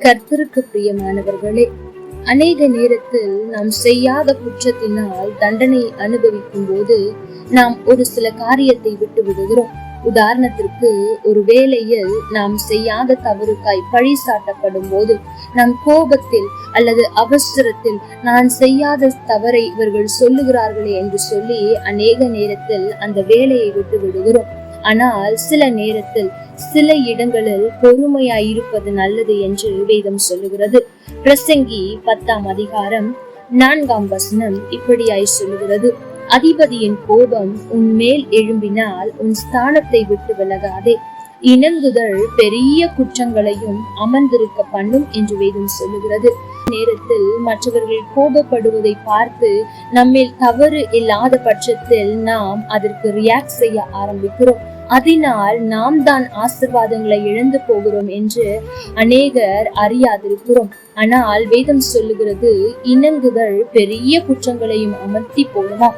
கர்த்தருக்கு பிரியமானவர்களே அநேக நேரத்தில் நாம் செய்யாத குற்றத்தினால் தண்டனை அனுபவிக்கும் போது நாம் ஒரு சில காரியத்தை விட்டு விடுகிறோம். உதாரணத்திற்கு ஒரு வேலையில் நாம் செய்யாத தவறுக்காய் பழி சாட்டப்படும் போது நம் கோபத்தில் அல்லது அவசரத்தில் நான் செய்யாத தவறை இவர்கள் சொல்லுகிறார்களே என்று சொல்லி அநேக நேரத்தில் அந்த வேலையை விட்டு விடுகிறோம். ஆனால் சில நேரத்தில் சில இடங்களில் பொறுமையாய் இருப்பது நல்லது என்று வேதம் சொல்லுகிறது. பிரசங்கி பத்தாம் அதிகாரம் நான்காம் வசனம் இப்படியாய் சொல்லுகிறது. அதிபதியின் கோபம் உன் மேல் எழும்பினால் உன் ஸ்தானத்தை விட்டு விலகாதே. இணங்குதல் பெரிய குற்றங்களையும் அமர்ந்திருக்க பண்ணும் என்று வேதம் சொல்லுகிறது. நேரத்தில் மற்றவர்கள் கோபப்படுவதை பார்த்து நம்மில் தவறு இல்லாத பட்சத்தில் நாம் அதற்கு ரியாக்ட் செய்ய ஆரம்பிக்கிறோம். அதனால் நாம் தான் ஆசிர்வாதங்களை இழந்து போகிறோம் என்று அநேகர் அறியாதிருக்கிறோம். ஆனால் வேதம் சொல்லுகிறது இணங்குதல் பெரிய குற்றங்களையும் அமர்த்தி போடுமா?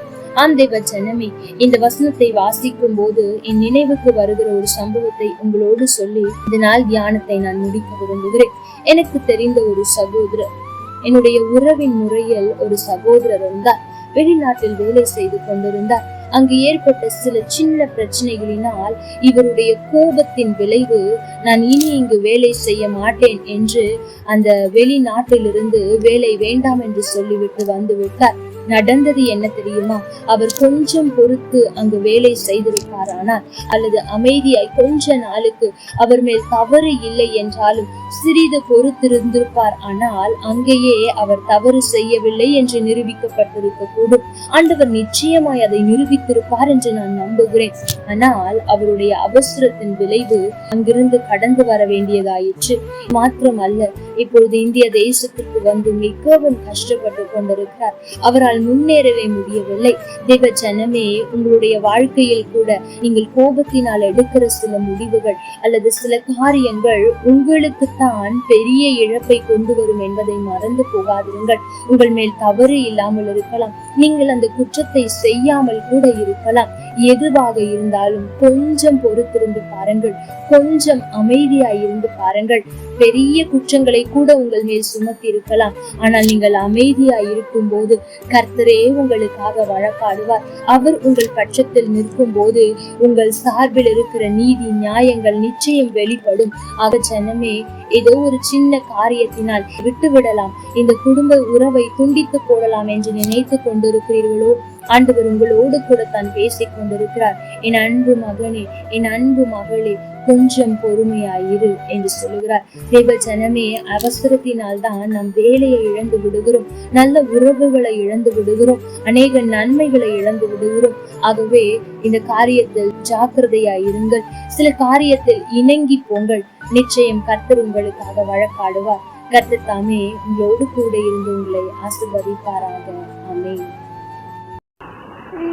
ஆந்தேவ ஜனமே இந்த வசனத்தை வாசிக்கும் போது என் நினைவுக்கு வருகிற ஒரு சம்பவத்தை உங்களோடு சொல்லி இதனால் தியானத்தை நான் முடிக்க விரும்புகிறேன். எனக்கு தெரிந்த ஒரு சகோதரர் என்னுடைய உறவின் முறையில் ஒரு சகோதரர் இருந்தார் வெளிநாட்டில் வேலை செய்து கொண்டிருந்தார். அங்கு ஏற்பட்ட சில சின்ன பிரச்சனைகளினால் இவருடைய கோபத்தின் விளைவு நான் இனி இங்கு வேலை செய்ய மாட்டேன் என்று அந்த வெளிநாட்டிலிருந்து வேலை வேண்டாம் என்று சொல்லிவிட்டு வந்துவிட்டார் நடந்தது என்ன தெரியுமா? அவர் கொஞ்சம் பொறுத்து அங்கு வேலை செய்திருப்பாரானால் அல்லது அமைதியாய் கொஞ்ச நாளுக்கு அவர் மேல் தவறு இல்லை என்றாலும் சிறிது பொறுத்திருந்திருப்பார். ஆனால் அங்கேயே அவர் தவறு செய்யவில்லை என்று நிரூபிக்கப்பட்டிருக்க கூடும் ஆண்டவர் நிச்சயமாய் அதை நிரூபித்திருப்பார் என்று நான் நம்புகிறேன். ஆனால் அவருடைய அவசரத்தின் விளைவு அங்கிருந்து கடந்து வர வேண்டியதாயிற்று. மாத்திரமல்ல இப்பொழுது இந்திய தேசத்திற்கு வந்து மிகவும் கஷ்டப்பட்டு கொண்டிருக்கிறார். அவரால் உங்களால் முன்னேறவே முடியவில்லை. தேவ ஜனமே உங்களுடைய வாழ்க்கையில் கூட நீங்கள் கோபத்தினால் எடுக்கிற சில முடிவுகள் அல்லது சில காரியங்கள் உங்களுக்குத்தான் பெரிய இழப்பை கொண்டு வரும் என்பதை மறந்து போகாதிருங்கள். உங்கள் மேல் தவறு இல்லாமல் இருக்கலாம். நீங்கள் அந்த குற்றத்தை செய்யாமல் கூட இருக்கலாம். எதுவாக இருந்தாலும் கொஞ்சம் பொறுத்திருந்து பாருங்கள். கொஞ்சம் அமைதியாயிருந்து பாருங்கள். பெரிய குற்றங்களை கூட உங்கள் மேல் சுமத்தி இருக்கலாம் ஆனால் நீங்கள் அமைதியாய் இருக்கும் போது கர்த்தரே உங்களுக்காக வழக்காடுவார். அவர் உங்கள் பட்சத்தில் நிற்கும் போது உங்கள் சார்பில் இருக்கிற நீதி நியாயங்கள் நிச்சயம் வெளிப்படும். ஆக ஜனமே ஏதோ ஒரு சின்ன காரியத்தினால் விட்டுவிடலாம். இந்த குடும்ப உறவை துண்டித்து போடலாம் என்று நினைத்து கொண்டிருக்கிறீர்களோ? ஆண்டவர் உங்களோடு கூட தான் பேசிக் கொண்டிருக்கிறார். என் அன்பு மகனே என் அன்பு மகளே கொஞ்சம் பொறுமையாயிரு என்று சொல்லுகிறார். தேவ ஜனமே அவசரத்தினால் தான் நம் வேலையை இழந்து விடுகிறோம். நல்ல உறவுகளை இழந்து விடுகிறோம். அநேக நன்மைகளை இழந்து விடுகிறோம். ஆகவே இந்த காரியத்தில் ஜாக்கிரதையாய் இருங்கள். சில காரியத்தில் இணங்கி போங்கள். நிச்சயம் கர்த்தர் உங்களுக்காக வழக்காடுவார். கர்த்தர் தாமே உங்களோடு கூட இருந்து உங்களை ஆசிர்வதிப்பாராக. ஆமென்.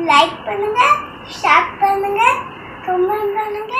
லைக் பண்ணுங்க ஷேர் பண்ணுங்க கமெண்ட் பண்ணுங்க.